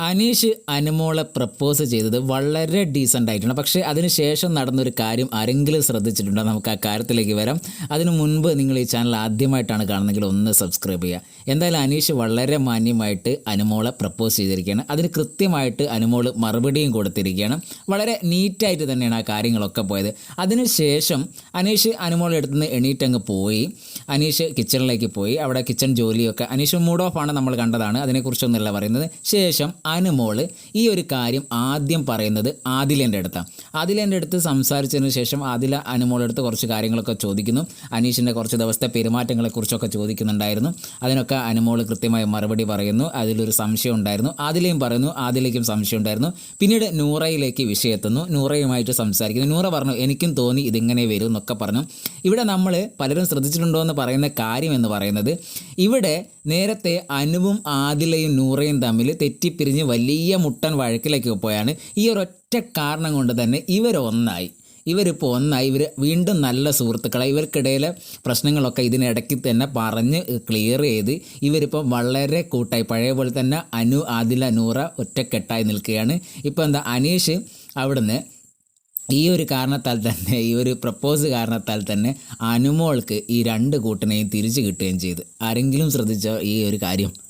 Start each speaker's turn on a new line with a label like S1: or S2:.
S1: അനീഷ് അനുമോളെ പ്രപ്പോസ് ചെയ്തത് വളരെ ഡീസന്റ് ആയിട്ടുണ്ട്. പക്ഷേ അതിനുശേഷം നടന്നൊരു കാര്യം ആരെങ്കിലും ശ്രദ്ധിച്ചിട്ടുണ്ടോ? നമുക്ക് ആ കാര്യത്തിലേക്ക് വരാം. അതിനു മുൻപ് നിങ്ങൾ ഈ ചാനൽ ആദ്യമായിട്ടാണ് കാണുന്നതെങ്കിൽ ഒന്ന് സബ്സ്ക്രൈബ് ചെയ്യുക. എന്തായാലും അനീഷ് വളരെ മാന്യമായിട്ട് അനുമോളെ പ്രപ്പോസ് ചെയ്തിരിക്കുകയാണ്. അതിന് കൃത്യമായിട്ട് അനുമോൾ മറുപടിയും കൊടുത്തിരിക്കുകയാണ്. വളരെ നീറ്റായിട്ട് തന്നെയാണ് ആ കാര്യങ്ങളൊക്കെ പോയത്. അതിനുശേഷം അനീഷ് അനുമോളെ അടുത്തുനിന്ന് എണീറ്റങ്ങ് പോയി. അനീഷ് കിച്ചണിലേക്ക് പോയി. അവിടെ കിച്ചൺ ജോലിയൊക്കെ അനീഷ് മൂഡ് ഓഫ് ആണ് നമ്മൾ കണ്ടതാണ്. അതിനെക്കുറിച്ചൊന്നുമല്ല പറയുന്നത്. ശേഷം അനുമോൾ ഈ ഒരു കാര്യം ആദ്യം പറയുന്നത് ആദിലേന്റെ അടുത്താണ് ആദിലേന്റെ അടുത്ത് സംസാരിച്ചതിന് ശേഷം ആദില അനുമോളുടെ കുറച്ച് കാര്യങ്ങളൊക്കെ ചോദിക്കുന്നു. അനീഷിന്റെ കുറച്ച് ദിവസത്തെ പെരുമാറ്റങ്ങളെക്കുറിച്ചൊക്കെ ചോദിക്കുന്നുണ്ടായിരുന്നു. അതിനൊക്കെ അനുമോൾ കൃത്യമായി മറുപടി പറയുന്നു. അതിലൊരു സംശയം ഉണ്ടായിരുന്നു. ആദിലയും പറയുന്നു ആദിലേക്കും സംശയം ഉണ്ടായിരുന്നു. പിന്നീട് നൂറയിലേക്ക് വിഷയം എത്തുന്നു നൂറയുമായിട്ട് സംസാരിക്കുന്നു. നൂറ പറഞ്ഞു എനിക്കും തോന്നി ഇതിങ്ങനെ വരും എന്നൊക്കെ പറഞ്ഞു. ഇവിടെ നമ്മൾ പലരും ശ്രദ്ധിച്ചിട്ടുണ്ടോ എന്ന് പറയുന്ന കാര്യം എന്ന് പറയുന്നത് ഇവിടെ നേരത്തെ അനുവും ആദിലയും നൂറയും തമ്മിൽ തെറ്റിപ്പിരിഞ്ഞ് വലിയ മുട്ടൻ വഴക്കിലേക്ക് പോയാണ്. ഈ ഒരൊറ്റ കാരണം കൊണ്ട് തന്നെ ഇവരൊന്നായി. ഇവരിപ്പോൾ ഒന്നായി. ഇവർ വീണ്ടും നല്ല സുഹൃത്തുക്കളായി. ഇവർക്കിടയിലെ പ്രശ്നങ്ങളൊക്കെ ഇതിനിടയ്ക്ക് തന്നെ പറഞ്ഞ് ക്ലിയർ ചെയ്ത് ഇവരിപ്പോൾ വളരെ കൂട്ടായി. പഴയ പോലെ തന്നെ അനു ആദില നൂറ ഒറ്റക്കെട്ടായി നിൽക്കുകയാണ്. ഇപ്പോൾ എന്താ അനീഷ് അവിടുന്ന് ഈ ഒരു കാരണത്താൽ തന്നെ ഈ ഒരു പ്രപ്പോസ് കാരണത്താൽ തന്നെ അനുമോൾക്ക് ഈ രണ്ട് കൂട്ടനെയും തിരിച്ചു കിട്ടുകയും ചെയ്തു. ആരെങ്കിലും ശ്രദ്ധിച്ചോ ഈ ഒരു കാര്യം?